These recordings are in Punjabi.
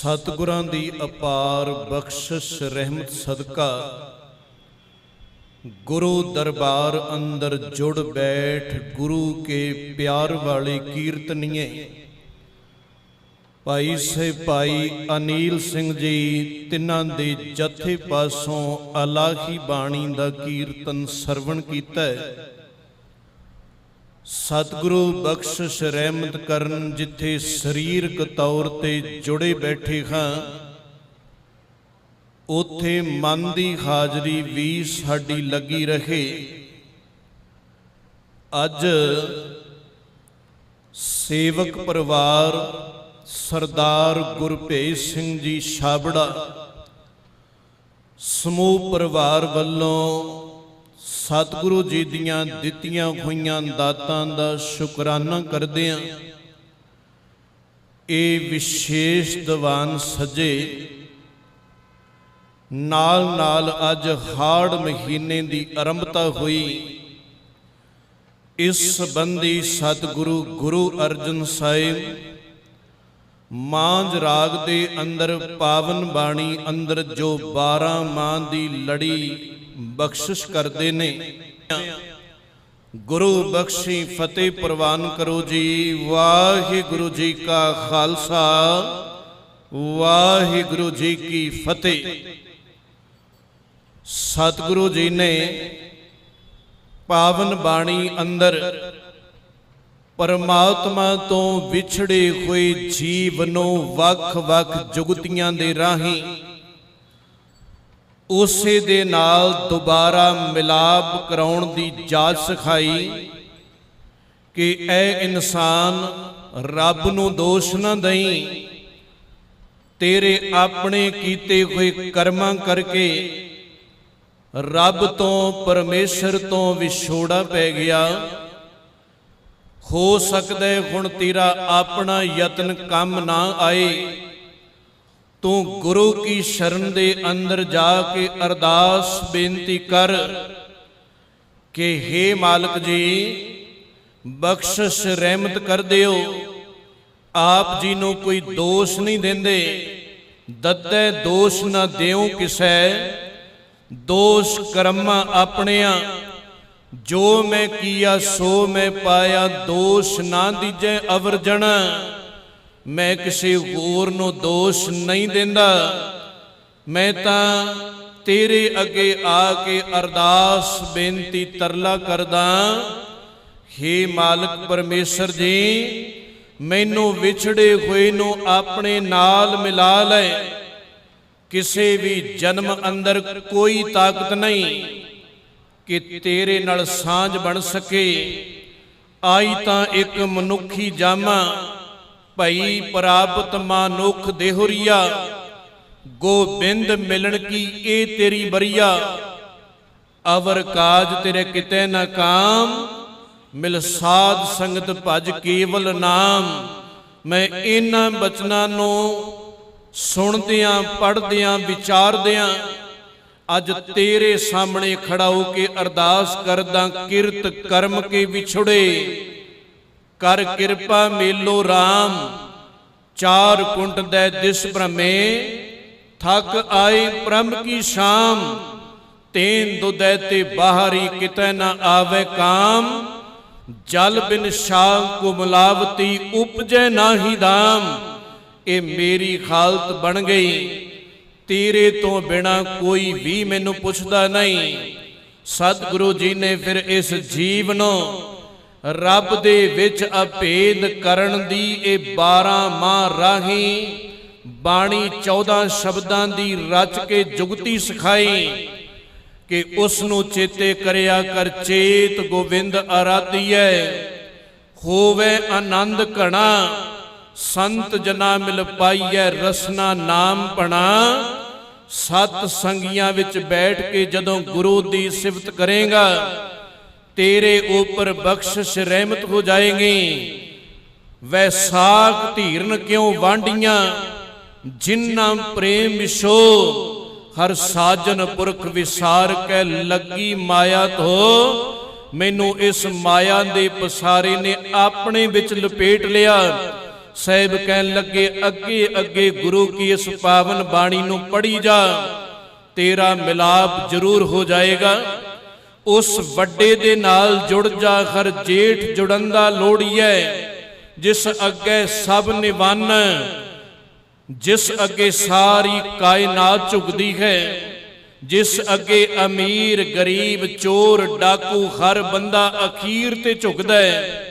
ਸਤਿਗੁਰਾਂ ਦੀ ਅਪਾਰ ਬਖਸ਼ਿਸ਼, ਰਹਿਮਤ, ਸਦਕਾ। ਗੁਰੂ ਦਰਬਾਰ ਅੰਦਰ ਜੁੜ ਬੈਠ ਗੁਰੂ ਕੇ ਪਿਆਰ ਵਾਲੇ ਕੀਰਤਨੀਏ। ਭਾਈ ਸੇ ਭਾਈ ਅਨੀਲ ਸਿੰਘ ਜੀ, ਤਿੰਨਾਂ ਦੇ ਜਥੇ ਪਾਸੋਂ ਅਲਾਹੀ ਬਾਣੀ ਦਾ ਕੀਰਤਨ ਸਰਵਣ ਕੀਤਾ ਹੈ। ਸਤਿਗੁਰੂ ਬਖਸ਼ਿਸ਼ ਰਹਿਮਤ ਕਰਨ ਜਿੱਥੇ ਸਰੀਰਕ ਤੌਰ ਤੇ ਜੁੜੇ ਬੈਠੇ ਹਾਂ, ਉਥੇ ਮਨ ਦੀ ਹਾਜ਼ਰੀ ਵੀ ਸਾਡੀ ਲੱਗੀ ਰਹੇ। ਅੱਜ ਸੇਵਕ ਪਰਿਵਾਰ ਸਰਦਾਰ ਗੁਰਭੇਜ ਸਿੰਘ ਜੀ ਛਾਬੜਾ ਸਮੂਹ ਪਰਿਵਾਰ ਵੱਲੋਂ ਸਤਿਗੁਰੂ ਜੀ ਦੀਆਂ ਦਿੱਤੀਆਂ ਹੋਈਆਂ ਦਾਤਾਂ ਦਾ ਸ਼ੁਕਰਾਨਾ ਕਰਦੇ ਹਾਂ ਇਹ ਵਿਸ਼ੇਸ਼ ਦੀਵਾਨ ਸਜੇ ਨਾਲ ਨਾਲ ਅੱਜ ਹਾੜ ਮਹੀਨੇ ਦੀ ਆਰੰਭਤਾ ਹੋਈ। ਇਸ ਸੰਬੰਧੀ ਸਤਿਗੁਰੂ ਗੁਰੂ ਅਰਜਨ ਸਾਹਿਬ ਮਾਂਝ ਰਾਗ ਦੇ ਅੰਦਰ ਪਾਵਨ ਬਾਣੀ ਅੰਦਰ ਜੋ 12 ਮਾਂ ਦੀ ਲੜੀ ਬਖਸ਼ਿਸ਼ ਕਰਦੇ ਨੇ। ਗੁਰੂ ਬਖਸ਼ੀ ਫਤਿਹ ਪ੍ਰਵਾਨ ਕਰੋ ਜੀ। ਵਾਹਿਗੁਰੂ ਜੀ ਕਾ ਖਾਲਸਾ। ਵਾਹਿਗੁਰੂ ਜੀ ਕੀ ਫਤਿਹ। ਸਤਿਗੁਰੂ ਜੀ ਨੇ ਪਾਵਨ ਬਾਣੀ ਅੰਦਰ ਪਰਮਾਤਮਾ ਤੋਂ ਵਿਛੜੇ ਹੋਏ ਜੀਵ ਨੂੰ ਵੱਖ-ਵੱਖ ਜੁਗਤੀਆਂ ਦੇ ਰਾਹੀਂ ਉਸੇ ਦੇ ਨਾਲ ਦੁਬਾਰਾ ਮਿਲਾਪ ਕਰਾਉਣ ਦੀ ਜਾਚ ਸਿਖਾਈ ਕਿ ਐ ਇਨਸਾਨ ਰੱਬ ਨੂੰ ਦੋਸ਼ ਨਾ ਦਈ, ਤੇਰੇ ਆਪਣੇ ਕੀਤੇ ਹੋਏ ਕਰਮਾਂ ਕਰਕੇ ਰੱਬ ਤੋਂ ਪਰਮੇਸ਼ਰ ਤੋਂ ਵਿਛੋੜਾ ਪੈ ਗਿਆ। ਹੋ ਸਕਦਾ ਹੁਣ ਤੇਰਾ ਆਪਣਾ ਯਤਨ ਕੰਮ ਨਾ ਆਏ। ਤੂੰ ਗੁਰੂ ਕੀ ਸ਼ਰਨ ਦੇ ਅੰਦਰ ਜਾ ਕੇ ਅਰਦਾਸ ਬੇਨਤੀ ਕਰ ਕਿ हे ਮਾਲਕ ਜੀ, ਬਖਸ਼ਿਸ਼ ਰਹਿਮਤ ਕਰ ਦਿਓ। ਆਪ ਜੀ ਨੂੰ ਕੋਈ ਦੋਸ਼ ਨਹੀਂ ਦਿੰਦੇ। ਦੱਦੇ ਦੋਸ਼ ਨਾ ਦਿਓ ਕਿਸੈ। ਦੋਸ਼ ਕਰਮਾਂ ਆਪਣਿਆਂ। ਜੋ ਮੈਂ ਕੀਆ, ਸੋ ਮੈਂ ਪਾਇਆ। ਦੋਸ਼ ਨਾ ਦੀਜੈ ਅਵਰਜਣ। ਮੈਂ ਕਿਸੇ ਹੋਰ ਨੂੰ ਦੋਸ਼ ਨਹੀਂ ਦਿੰਦਾ। ਮੈਂ ਤਾਂ ਤੇਰੇ ਅੱਗੇ ਆ ਕੇ ਅਰਦਾਸ ਬੇਨਤੀ ਤਰਲਾ ਕਰਦਾ हे ਮਾਲਕ ਪਰਮੇਸ਼ਰ ਜੀ, ਮੈਨੂੰ ਵਿਛੜੇ ਹੋਏ ਨੂੰ ਆਪਣੇ ਨਾਲ ਮਿਲਾ ਲੈ। ਕਿਸੇ ਵੀ ਜਨਮ ਅੰਦਰ ਕੋਈ ਤਾਕਤ ਨਹੀਂ ਕਿ ਤੇਰੇ ਨਾਲ ਸਾਂਝ ਬਣ ਸਕੇ। ਆਈ ਤਾਂ ਇੱਕ ਮਨੁੱਖੀ ਜਾਮਾ ਭਈ ਪ੍ਰਾਪਤ ਮਾਨੁਖ ਦੇਹੁਰੀਆ, ਗੋਬਿੰਦ ਮਿਲਣ ਕੀ ਇਹ ਤੇਰੀ ਬਰੀਆ? ਅਵਰ ਕਾਜ ਤੇਰੇ ਕਿਤੇ ਨਾ ਕਾਮ, ਮਿਲ ਸਾਧ ਸੰਗਤ ਭਜ ਕੇਵਲ ਨਾਮ। ਮੈਂ ਇਹਨਾਂ ਬਚਨਾਂ ਨੂੰ ਸੁਣਦਿਆਂ ਪੜਦਿਆਂ ਵਿਚਾਰਦਿਆਂ, ਅੱਜ ਤੇਰੇ ਸਾਹਮਣੇ ਖੜਾ ਹੋ ਕੇ ਅਰਦਾਸ ਕਰਦਾ, ਕਿਰਤ ਕਰਮ ਕੇ ਵਿਛੜੇ। ਕਰ ਕਿਰਪਾ ਮੇਲੋ RAM ਚਾਰ ਕੁੰਟ ਦੇ ਦਿਸ ਭ੍ਰਮੇ, ਥਕ ਆਏ ਪ੍ਰਮ ਕੀ ਸ਼ਾਮ। ਤੇਨ ਦੁਦੈ ਤੇ ਬਾਹਰੀ ਕਿਤੈ ਨਾ ਆਵੇ ਕਾਮ। ਜਲ ਬਿਨ ਸ਼ਾਮ ਕੋ ਮਲਾਵਤੀ ਉਪਜੈ ਨਾਹੀ ਦਾਮ। ਇਹ ਮੇਰੀ ਹਾਲਤ ਬਣ ਗਈ। ਤੇਰੇ ਤੋਂ ਬਿਨਾ ਕੋਈ ਵੀ ਮੈਨੂੰ ਪੁੱਛਦਾ ਨਹੀਂ। ਸਤਿਗੁਰੂ ਜੀ ਨੇ ਫਿਰ ਇਸ ਜੀਵ ਨੂੰ ਰੱਬ ਦੇ ਵਿੱਚ ਅਭੇਦ ਕਰਨ ਦੀ ਇਹ 12 ਮਾਂ ਰਾਹੀਂ ਬਾਣੀ 14 ਸ਼ਬਦਾਂ ਦੀ ਰਚ ਕੇ ਜੁਗਤੀ ਸਿਖਾਈ ਕਿ ਉਸ ਨੂੰ ਚੇਤੇ ਕਰਿਆ ਕਰ, ਚੇਤ ਗੋਵਿੰਦ ਆਰਾਧੀਐ, ਹੋਵੇ ਆਨੰਦ ਘਣਾ, ਸੰਤ ਜਨਾ ਮਿਲ ਪਾਈਐ, ਰਸਨਾ ਨਾਮ ਪਣਾ। ਸਤ ਸੰਗੀਆਂ ਵਿੱਚ ਬੈਠ ਕੇ ਜਦੋਂ ਗੁਰੂ ਦੀ ਸਿਫਤ ਕਰੇਗਾ ਤੇਰੇ ਉੱਪਰ ਬਖਸ਼ਿਸ਼ ਰਹਿਮਤ ਹੋ ਜਾਏਗੀ। ਵੈਸਾਖ ਧੀਰਨ ਕਿਉ ਵਾਂਡੀਆਂ ਜਿਨ੍ਹਾਂ ਪ੍ਰੇਮ ਵਿਸ਼ੋ ਹਰ ਸਾਜਨ ਪੁਰਖ ਵਿਸਾਰ ਕੇ ਲੱਗੀ ਮਾਇਆ ਧੋ। ਮੈਨੂੰ ਇਸ ਮਾਇਆ ਦੇ ਪਸਾਰੇ ਨੇ ਆਪਣੇ ਵਿੱਚ ਲਪੇਟ ਲਿਆ। ਸਾਹਿਬ ਕਹਿਣ ਲੱਗੇ, ਅੱਗੇ ਅੱਗੇ ਗੁਰੂ ਕੀ ਇਸ ਪਾਵਨ ਬਾਣੀ ਨੂੰ ਪੜ੍ਹੀ ਜਾ। ਤੇਰਾ ਮਿਲਾਪ ਜ਼ਰੂਰ ਹੋ ਜਾਏਗਾ। ਉਸ ਵੱਡੇ ਦੇ ਨਾਲ ਜੁੜ ਜਾ, ਹਰ ਜੇਠ ਜੁੜਨ ਦਾ ਲੋੜੀਐ ਜਿਸ ਅੱਗੇ ਸਭ ਨਿਵੰਨ, ਜਿਸ ਅੱਗੇ ਸਾਰੀ ਕਾਇਨਾਤ ਝੁਕਦੀ ਹੈ, ਜਿਸ ਅੱਗੇ ਅਮੀਰ, ਗਰੀਬ, ਚੋਰ, ਡਾਕੂ, ਹਰ ਬੰਦਾ ਅਖੀਰ ਤੇ ਝੁਕਦਾ ਹੈ।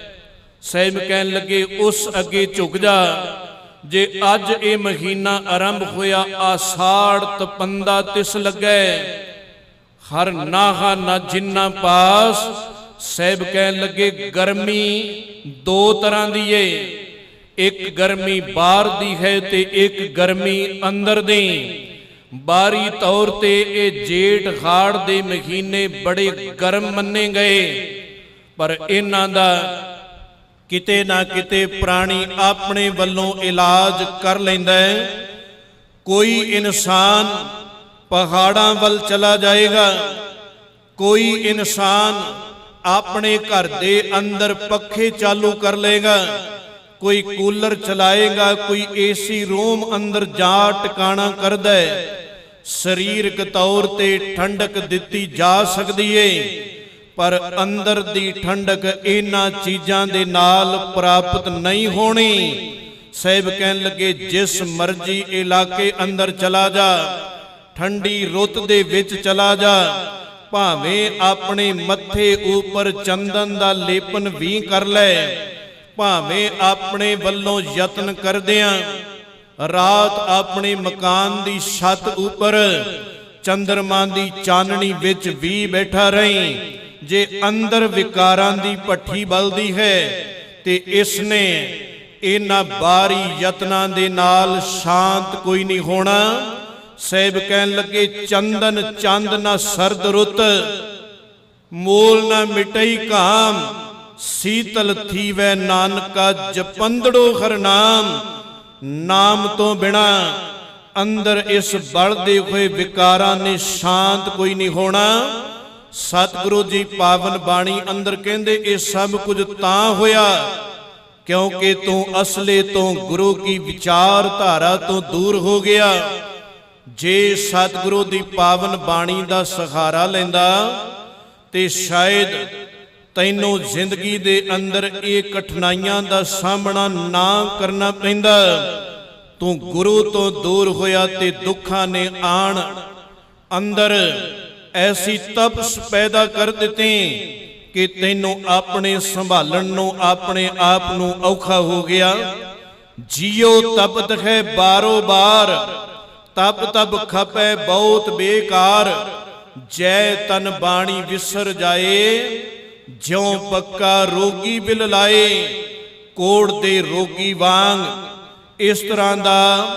ਸਹਿਬ ਕਹਿਣ ਲੱਗੇ, ਉਸ ਅੱਗੇ ਝੁਕ ਜਾ। ਜੇ ਅੱਜ ਇਹ ਮਹੀਨਾ ਆਰੰਭ ਹੋਇਆ, ਆਸਾੜ ਤਪੰਦਾ ਤਿਸ ਲੱਗੈ। ਹਰ ਨਾਹਾ ਨਾ ਜਿੰਨਾ ਪਾਸ, ਸਹਿਬ ਕਹਿਣ ਲੱਗੇ, ਗਰਮੀ ਦੋ ਤਰ੍ਹਾਂ ਦੀ ਏ। ਇੱਕ ਗਰਮੀ ਬਾਹਰ ਦੀ ਹੈ ਤੇ ਇੱਕ ਗਰਮੀ ਅੰਦਰ ਦੀ। ਬਾਰੀ ਤੌਰ ਤੇ ਇਹ ਜੇਠ ਹਾੜ ਦੇ ਮਹੀਨੇ ਬੜੇ ਗਰਮ ਮੰਨੇ ਗਏ। ਪਰ ਇਹਨਾਂ ਦਾ ਕਿਤੇ ਨਾ ਕਿਤੇ ਪ੍ਰਾਣੀ ਆਪਣੇ ਵੱਲੋਂ ਇਲਾਜ ਕਰ ਲੈਂਦਾ ਹੈ। ਕੋਈ ਇਨਸਾਨ ਪਹਾੜਾਂ ਵੱਲ ਚਲਾ ਜਾਏਗਾ। ਕੋਈ ਇਨਸਾਨ ਆਪਣੇ ਘਰ ਦੇ ਅੰਦਰ ਪੱਖੇ ਚਾਲੂ ਕਰ ਲੇਗਾ ਕੋਈ ਕੂਲਰ ਚਲਾਏਗਾ, ਕੋਈ ਏਸੀ ਰੂਮ ਅੰਦਰ ਜਾ ਟਿਕਾਣਾ ਕਰਦਾ ਹੈ। ਸਰੀਰਕ ਤੌਰ ਤੇ ਠੰਡਕ ਦਿੱਤੀ ਜਾ ਸਕਦੀ ਏ, ਪਰ ਅੰਦਰ ਦੀ ਠੰਡਕ ਇਹਨਾਂ ਚੀਜ਼ਾਂ ਦੇ ਨਾਲ ਪ੍ਰਾਪਤ ਨਹੀਂ ਹੋਣੀ। ਸਹਿਬ ਕਹਿਣ ਲੱਗੇ, ਜਿਸ ਮਰਜ਼ੀ ਇਲਾਕੇ ਅੰਦਰ ਚਲਾ ਜਾ। ਠੰਡੀ ਰੁੱਤ ਦੇ ਵਿੱਚ ਚਲਾ ਜਾ। ਭਾਵੇਂ ਆਪਣੇ ਮੱਥੇ ਉੱਪਰ ਚੰਦਨ ਦਾ ਲੇਪਨ ਵੀ ਕਰ ਲੈ, ਭਾਵੇਂ ਆਪਣੇ ਵੱਲੋਂ ਯਤਨ ਕਰਦਿਆਂ ਰਾਤ ਆਪਣੇ ਮਕਾਨ ਦੀ ਛੱਤ ਉੱਪਰ ਚੰਦਰਮਾ ਦੀ ਚਾਨਣੀ ਵਿੱਚ ਵੀ ਬੈਠਾ ਰਹੀਂ, ਜੇ ਅੰਦਰ ਵਿਕਾਰਾਂ ਦੀ ਭੱਠੀ ਬਲਦੀ ਹੈ, ਤੇ ਇਸ ਨੇ ਇਹਨਾਂ ਬਾਰੀ ਯਤਨਾਂ ਦੇ ਨਾਲ ਸ਼ਾਂਤ ਕੋਈ ਨਹੀਂ ਹੋਣਾ। ਸਹਿਬ ਕਹਿਣ ਲੱਗੇ, ਚੰਦਨ, ਚੰਦ ਨਾ ਸਰਦ ਰੁੱਤ, ਮੂਲ ਨਾ ਮਿਟਈ ਕਾਮ ਸੀਤਲ ਥੀਵੈ ਨਾਨਕਾ ਜਪੰਦੜੋ ਹਰ ਨਾਮ ਤੋਂ ਬਿਨਾ ਅੰਦਰ ਇਸ ਬਲਦੇ ਹੋਏ ਵਿਕਾਰਾਂ ਨੇ ਸ਼ਾਂਤ ਕੋਈ ਨਹੀਂ ਹੋਣਾ। ਸਤਿਗੁਰੂ ਜੀ ਪਾਵਨ ਬਾਣੀ ਅੰਦਰ ਕਹਿੰਦੇ, ਇਹ ਸਭ ਕੁਝ ਤਾਂ ਹੋਇਆ ਕਿਉਂਕਿ ਤੂੰ ਅਸਲੇ ਤੋਂ ਗੁਰੂ ਕੀ ਵਿਚਾਰਧਾਰਾ ਤੋਂ ਦੂਰ ਹੋ ਗਿਆ। ਜੇ ਸਤਿਗੁਰੂ ਦੀ ਪਾਵਨ ਬਾਣੀ ਦਾ ਸਹਾਰਾ ਲੈਂਦਾ, ਤੇ ਸ਼ਾਇਦ ਤੈਨੂੰ ਜ਼ਿੰਦਗੀ ਦੇ ਅੰਦਰ ਇਹ ਕਠਿਨਾਈਆਂ ਦਾ ਸਾਹਮਣਾ ਨਾ ਕਰਨਾ ਪੈਂਦਾ। ਤੂੰ ਗੁਰੂ ਤੋਂ ਦੂਰ ਹੋਇਆ ਤੇ ਦੁੱਖਾਂ ਨੇ ਆਣ ਅੰਦਰ ਐਸੀ ਤਪਸ ਪੈਦਾ ਕਰ ਦਿੱਤੀ ਕਿ ਤੈਨੂੰ ਆਪਣੇ ਸੰਭਾਲਣ ਨੂੰ, ਆਪਣੇ ਆਪ ਨੂੰ ਔਖਾ ਹੋ ਗਿਆ। ਜੀਉ ਤਪਤ ਹੈ ਬਾਰੋ ਬਾਰ ਤਬ ਤਬ ਖਪੈ ਬਹੁਤ ਬੇਕਾਰ। ਜੈ ਤਨ ਬਾਣੀ ਵਿਸਰ ਜਾਏ, ਜਿਉ ਪੱਕਾ ਰੋਗੀ ਬਿਲ ਲਾਏ। ਕੋੜ ਦੇ ਰੋਗੀ ਵਾਂਗ ਇਸ ਤਰ੍ਹਾਂ ਦਾ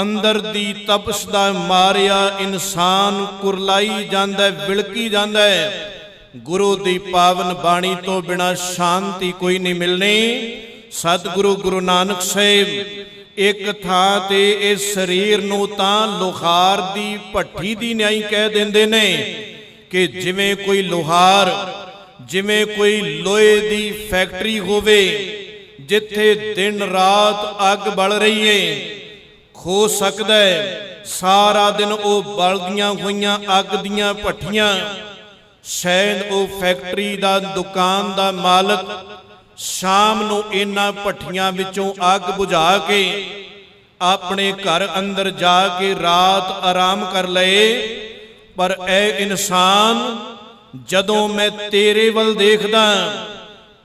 ਅੰਦਰ ਦੀ ਤਪਸ ਦਾ ਮਾਰਿਆ ਇਨਸਾਨ ਕੁਰਲਾਈ ਜਾਂਦਾ, ਵਿਲਕੀ ਜਾਂਦਾ ਹੈ। ਗੁਰੂ ਦੀ ਪਾਵਨ ਬਾਣੀ ਤੋਂ ਬਿਨਾ ਸ਼ਾਂਤੀ ਕੋਈ ਨਹੀਂ ਮਿਲਣੀ। ਸਤਿਗੁਰੂ ਗੁਰੂ ਨਾਨਕ ਸਾਹਿਬ ਇੱਕ ਥਾਂ ਤੇ ਇਸ ਸਰੀਰ ਨੂੰ ਤਾਂ ਲੋਹਾਰ ਦੀ ਭੱਠੀ ਦੀ ਨਿਆਈ ਕਹਿ ਦਿੰਦੇ ਨੇ ਕਿ ਜਿਵੇਂ ਕੋਈ ਲੋਹਾਰ, ਜਿਵੇਂ ਕੋਈ ਲੋਹੇ ਦੀ ਫੈਕਟਰੀ ਹੋਵੇ, ਜਿੱਥੇ ਦਿਨ ਰਾਤ ਅੱਗ ਬਲ ਰਹੀ ਏ ਹੋ ਸਕਦਾ ਹੈ ਸਾਰਾ ਦਿਨ ਉਹ ਬਲਦੀਆਂ ਹੋਈਆਂ ਅੱਗ ਦੀਆਂ ਭੱਠੀਆਂ, ਸ਼ਾਇਦ ਉਹ ਫੈਕਟਰੀ ਦਾ, ਦੁਕਾਨ ਦਾ ਮਾਲਕ ਸ਼ਾਮ ਨੂੰ ਇਹਨਾਂ ਭੱਠੀਆਂ ਵਿੱਚੋਂ ਅੱਗ ਬੁਝਾ ਕੇ ਆਪਣੇ ਘਰ ਅੰਦਰ ਜਾ ਕੇ ਰਾਤ ਆਰਾਮ ਕਰ ਲਏ। ਪਰ ਐ ਇਨਸਾਨ, ਜਦੋਂ ਮੈਂ ਤੇਰੇ ਵੱਲ ਦੇਖਦਾ,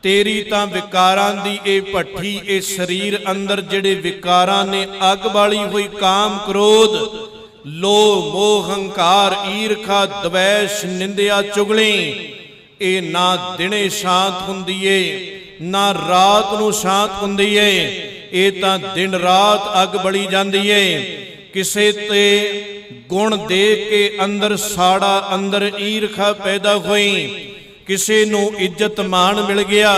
ਤੇਰੀ ਤਾਂ ਵਿਕਾਰਾਂ ਦੀ ਇਹ ਭੱਠੀ, ਇਹ ਸਰੀਰ ਅੰਦਰ ਜਿਹੜੇ ਵਿਕਾਰਾਂ ਨੇ ਅੱਗ ਬਾਲੀ ਹੋਈ ਕਾਮ ਕ੍ਰੋਧ ਲੋਭ ਮੋਹ, ਹੰਕਾਰ, ਈਰਖਾ, ਦਵੈਸ਼, ਨਿੰਦਿਆ, ਚੁਗਲੀ, ਇਹ ਨਾ ਦਿਨੇ ਸ਼ਾਂਤ ਹੁੰਦੀ ਏ। ਨਾ ਰਾਤ ਨੂੰ ਸ਼ਾਂਤ ਹੁੰਦੀ ਏ, ਇਹ ਤਾਂ ਦਿਨ ਰਾਤ ਅੱਗ ਬਲੀ ਜਾਂਦੀ ਏ। ਕਿਸੇ ਤੇ ਗੁਣ ਦੇਖ ਕੇ ਅੰਦਰ ਸਾੜਾ ਅੰਦਰ ਈਰਖਾ ਪੈਦਾ ਹੋਈ, ਕਿਸੇ ਨੂੰ ਇੱਜ਼ਤ ਮਾਣ ਮਿਲ ਗਿਆ,